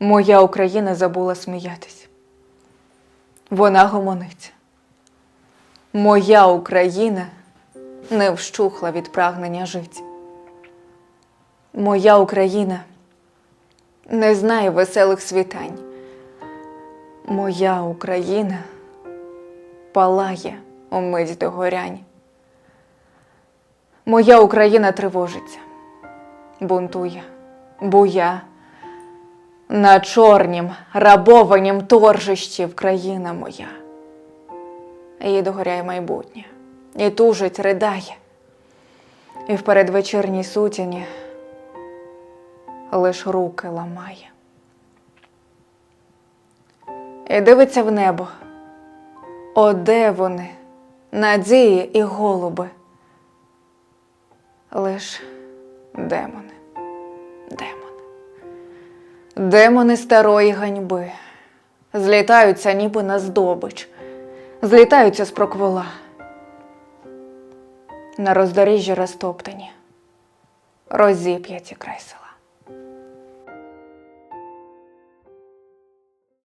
Моя Україна забула сміятись. Вона гомониться. Моя Україна не вщухла від прагнення жити. Моя Україна не знає веселих світань. Моя Україна палає умить до горянь. Моя Україна тривожиться, бунтує, буя. На чорнім, рабованім торжищі Вкраїна моя. Їй догоряє майбутнє, і тужить, ридає. І в передвечірній сутіні лиш руки ламає. І дивиться в небо. О, де вони, надії і голуби. Лиш демони. Демони старої ганьби злітаються ніби на здобич, злітаються з проквола. На роздоріжжі розтоптані, розіп'яті край села.